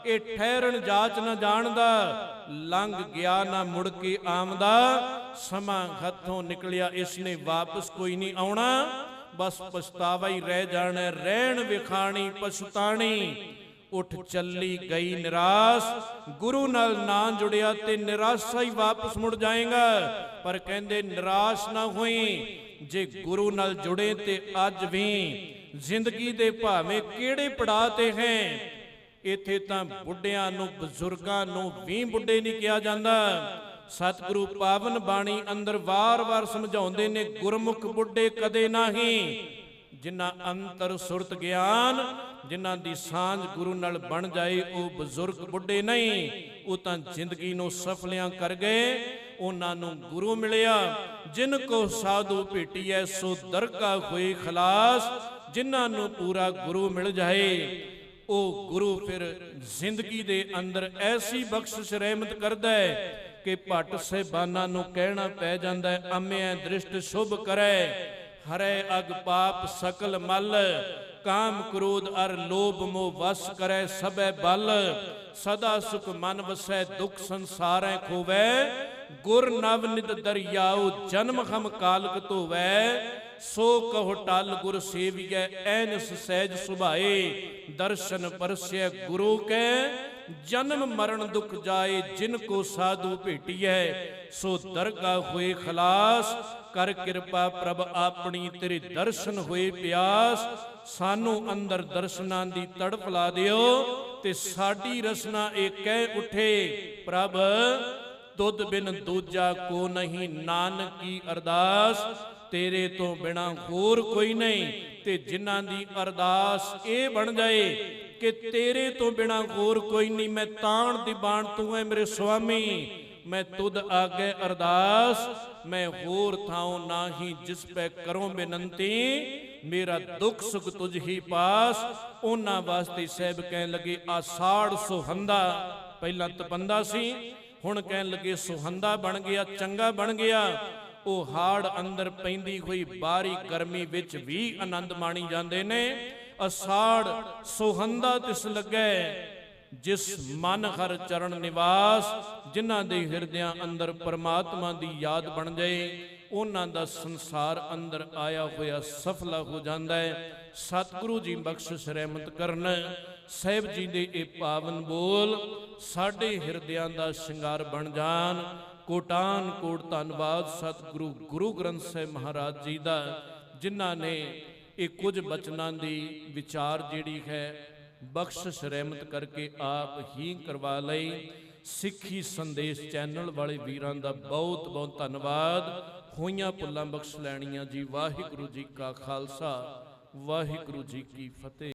ਇਹ ਠਹਿਰਨ ਜਾਚ ਨਾ ਜਾਣਦਾ, ਲੰਘ ਗਿਆ ਨਾ ਮੁੜ ਕੇ ਆਮਦਾ, ਸਮਾਂ ਹੱਥੋਂ ਨਿਕਲਿਆ ਇਸਨੇ ਵਾਪਸ ਕੋਈ ਨਹੀਂ ਆਉਣਾ, ਬਸ ਪਛਤਾਵਾ ਹੀ ਰਹਿ ਜਾਣਾ, ਰਹਿਣ ਵਿਖਾਣੀ, ਪਛਤਾਣੀ ਉੱਠ ਚੱਲੀ ਗਈ ਨਿਰਾਸ਼। ਗੁਰੂ ਨਾਲ ਨਾ ਜੁੜਿਆ ਤੇ ਨਿਰਾਸ਼ਾ ਹੀ ਵਾਪਸ ਮੁੜ ਜਾਏਗਾ। ਪਰ ਕਹਿੰਦੇ ਨਿਰਾਸ਼ ਨਾ ਹੋਈ। ਜੇ ਗੁਰੂ ਨਾਲ ਜੁੜੇ ਤੇ ਅੱਜ ਵੀ ਜ਼ਿੰਦਗੀ ਦੇ ਭਾਵੇਂ ਕਿਹੜੇ ਪੜਾਅ ਤੇ ਹੈ ਇੱਥੇ ਤਾਂ ਬੁੱਢਿਆਂ ਨੂੰ ਬਜ਼ੁਰਗਾਂ ਨੂੰ ਵੀ ਬੁੱਢੇ ਨਹੀਂ ਕਿਹਾ ਜਾਂਦਾ। ਸਤਿਗੁਰੂ ਪਾਵਨ ਬਾਣੀ ਅੰਦਰ ਵਾਰ-ਵਾਰ ਸਮਝਾਉਂਦੇ ਨੇ ਗੁਰਮੁਖ ਬੁੱਢੇ ਕਦੇ ਨਹੀਂ। ਜਿਨ੍ਹਾਂ ਅੰਤਰ ਸੁਰਤ ਗਿਆਨ ਜਿਨ੍ਹਾਂ ਦੀ ਸਾਂਝ ਗੁਰੂ ਨਾਲ ਬਣ ਜਾਏ, ਉਹ ਬਜ਼ੁਰਗ ਬੁੱਢੇ ਨਹੀਂ, ਉਹ ਤਾਂ ਜ਼ਿੰਦਗੀ ਨੂੰ ਸਫਲਿਆਂ ਕਰ ਗਏ, ਉਹਨਾਂ ਨੂੰ ਗੁਰੂ ਮਿਲਿਆ। ਜਿਨ ਕੋ ਸਾਧੂ ਭੇਟੀਐ, ਸੋ ਦਰਗਾ ਹੋਏ ਖਲਾਸ, ਜਿਨ੍ਹਾਂ ਨੂੰ ਪੂਰਾ ਗੁਰੂ ਮਿਲ ਜਾਏ। ਉਹ ਗੁਰੂ ਫਿਰ ਜ਼ਿੰਦਗੀ ਦੇ ਅੰਦਰ ਐਸੀ ਬਖਸ਼ਿਸ਼ ਰਹਿਮਤ ਕਰਦਾ ਹੈ ਕਿ ਭੱਟ ਸਹਿਬਾਨਾਂ ਨੂੰ ਕਹਿਣਾ ਪੈ ਜਾਂਦਾ ਹੈ, ਅੰਮਿਆ ਦ੍ਰਿਸ਼ਟ ਸ਼ੁਭ ਕਰੈ। ਹਰੈ ਅਗ ਪਾਪ ਸਕਲ ਮਲ ਕਾਮ ਕ੍ਰੋਧ ਅਰ ਲੋਭ ਮੋਹ ਵਸ ਕਰੈ ਸਭੈ ਬਲ। ਸਦਾ ਸੁਖ ਮਨ ਵਸੈ ਦੁਖ ਸੰਸਾਰੈ ਖੋਵੈ। ਗੁਰ ਨਵ ਨਿਤ ਦਰਿਆਉ ਜਨਮ ਖਮ ਕਾਲਕ ਧੋਵੈ। ਸੋ ਕਹੋ ਟਲ ਗੁਰ ਸੇਵੀਐ, ਐਨਸ ਸਹਿਜ ਸੁਭਾਏ। ਦਰਸ਼ਨ ਪਰਸੈ ਗੁਰੂ ਕੈ। ਜਨਮ ਮਰਨ ਦੁਖ ਜਾਏ, ਜਿਨ ਕੋ ਸਾਧੂ ਭੇਟੀਐ। ਸੋ ਦਰਗਾ ਹੋਏ ਖਲਾਸ ਕਰ ਕਿਰਪਾ ਪ੍ਰਭ ਆਪਣੀ ਤੇਰੇ ਦਰਸ਼ਨ ਹੋਏ ਪਿਆਸ, ਸਾਨੂੰ ਅੰਦਰ ਦਰਸ਼ਨਾਂ ਦੀ ਤੜਪ ਲਾ ਦਿਓ ਤੇ ਸਾਡੀ ਰਸਨਾ ਇਹ ਕਹਿ ਉਠੇ, ਪ੍ਰਭ ਦੁੱਧ ਬਿਨ ਦੂਜਾ ਕੋ ਨਹੀਂ ਨਾਨਕ ਕੀ ਅਰਦਾਸ, ਤੇਰੇ ਤੋਂ ਬਿਨਾ ਹੋਰ ਕੋਈ ਨਹੀਂ, ਤੇ ਜਿਨ੍ਹਾਂ ਦੀ ਅਰਦਾਸ ਇਹ ਬਣ ਜਾਏ ਕਿ ਤੇਰੇ ਤੋਂ ਬਿਨਾ ਹੋਰ ਕੋਈ ਨਹੀਂ, ਮੈਂ ਤਾਣ ਦੀ ਬਾਣ ਤੂੰ ਹੈ ਮੇਰੇ ਸੁਆਮੀ, ਮੈਂ ਤੁਧ ਆਗੇ ਅਰਦਾਸ ਮੈਂ ਹੋਰ ਥਾਉ ਨਾਹੀ ਜਿਸ ਪੈ ਕਰੋ ਬੇਨੰਤੀ, ਮੇਰਾ ਦੁੱਖ ਸੁਖ ਤੁਝ ਹੀ ਪਾਸ। ਉਹਨਾਂ ਵਾਸਤੇ ਸਹਿਬ ਕਹਿਣ ਲੱਗੇ ਆਸਾੜ ਸੁਹੰਦਾ। ਪਹਿਲਾਂ ਤਪੰਦਾ ਸੀ, ਹੁਣ ਕਹਿਣ ਲੱਗੇ, ਸੁਹੰਦਾ ਬਣ ਗਿਆ, ਚੰਗਾ ਬਣ ਗਿਆ। ਉਹ ਹਾੜ ਅੰਦਰ ਪੈਂਦੀ ਹੋਈ ਬਾਰੀ ਗਰਮੀ ਵਿੱਚ ਵੀ ਆਨੰਦ ਮਾਣੀ ਜਾਂਦੇ ਨੇ। ਅਸਾੜ ਸੁਹੰਦਾ ਤਿਸ ਲੱਗੈ ਜਿਸ ਮਨ ਹਰ ਚਰਨ ਨਿਵਾਸ, ਜਿਨ੍ਹਾਂ ਦੇ ਹਿਰਦਿਆਂ ਅੰਦਰ ਪਰਮਾਤਮਾ ਦੀ ਯਾਦ ਬਣ ਜਾਏ, ਉਹਨਾਂ ਦਾ ਸੰਸਾਰ ਅੰਦਰ ਆਇਆ ਹੋਇਆ ਸਫਲਾ ਹੋ ਜਾਂਦਾ ਹੈ। ਸਤਿਗੁਰੂ ਜੀ ਬਖਸ਼ਿਸ਼ ਰਹਿਮਤ ਕਰਨ। ਸਾਹਿਬ ਜੀ ਦੇ ਇਹ ਪਾਵਨ ਬੋਲ, ਸਾਡੇ ਹਿਰਦਿਆਂ ਦਾ ਸ਼ਿੰਗਾਰ ਬਣ ਜਾਣ। ਕੋਟਾਨ ਕੋਟ ਧੰਨਵਾਦ ਸਤਿਗੁਰੂ ਗੁਰੂ ਗ੍ਰੰਥ ਸਾਹਿਬ ਮਹਾਰਾਜ ਜੀ ਦਾ, ਜਿਨ੍ਹਾਂ ਨੇ ਇਹ ਕੁਝ ਬਚਨਾਂ ਦੀ ਵਿਚਾਰ ਜਿਹੜੀ ਹੈ ਬਖਸ਼ਿਸ਼ ਰਹਿਮਤ ਕਰਕੇ ਆਪ ਹੀ ਕਰਵਾ ਲਈ। ਸਿੱਖੀ ਸੰਦੇਸ਼ ਚੈਨਲ ਵਾਲੇ ਵੀਰਾਂ ਦਾ ਬਹੁਤ ਬਹੁਤ ਧੰਨਵਾਦ। ਹੋਈਆਂ ਪੁੱਲਾਂ ਬਖਸ਼ ਲੈਣੀਆਂ ਜੀ। ਵਾਹਿਗੁਰੂ ਜੀ ਕਾ ਖਾਲਸਾ। ਵਾਹਿਗੁਰੂ ਜੀ ਕੀ ਫਤਿਹ।